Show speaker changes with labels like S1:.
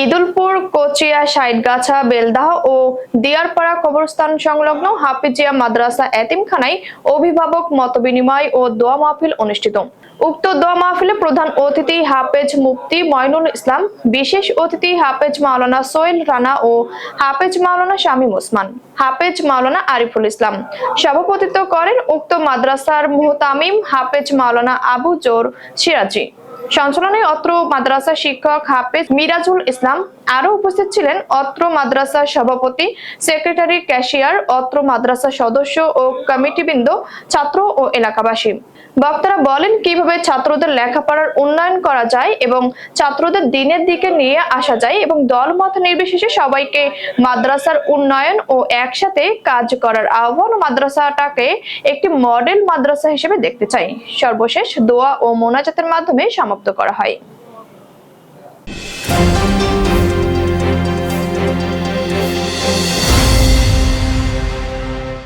S1: ইদুলপুর, কোচিয়া সাইডগাছা বেলদাহ ও দিয়ারপাড়া কবরস্থান সংলগ্ন হাফিজিয়া মাদ্রাসা এতিমখানায় অভিভাবক মতবিনিময় ও দোয়া মাহফিল অনুষ্ঠিত। উক্ত দোয়া মাহফিলে প্রধান অতিথি হাফেজ মুফতি ময়নুল ইসলাম, বিশেষ অতিথি হাফেজ মাওলানা সোহেল রানা ও হাফেজ মাওলানা শামীম ওসমান, হাফেজ মাওলানা আরিফুল ইসলাম। সভাপতিত্ব করেন উক্ত মাদ্রাসার মুহতামিম হাফেজ মাওলানা আবু জোর সিরাজি। সঞ্চালনায় অত্র মাদ্রাসা শিক্ষক হাফেজ মিরাজুল ইসলাম আরও উপস্থিত ছিলেন অত্র মাদ্রাসা সভাপতি, সেক্রেটারি, ক্যাশিয়ার, অত্র মাদ্রাসা সদস্য ও কমিটিবৃন্দ, ছাত্র ও এলাকাবাসী। বক্তারা বলেন কীভাবে ছাত্রদের লেখাপড়ার উন্নয়ন করা যায় এবং ছাত্রদের দিনের দিকে নিয়ে আসা যায় এবং দলমত নির্বিশেষে সবাইকে মাদ্রাসার উন্নয়ন ও একসাথে কাজ করার আহ্বান মাদ্রাসাটাকে একটি মডেল মাদ্রাসা হিসেবে দেখতে চাই। সর্বশেষ দোয়া ও মোনাজাতের মাধ্যমে সমাপ্ত করা হয়।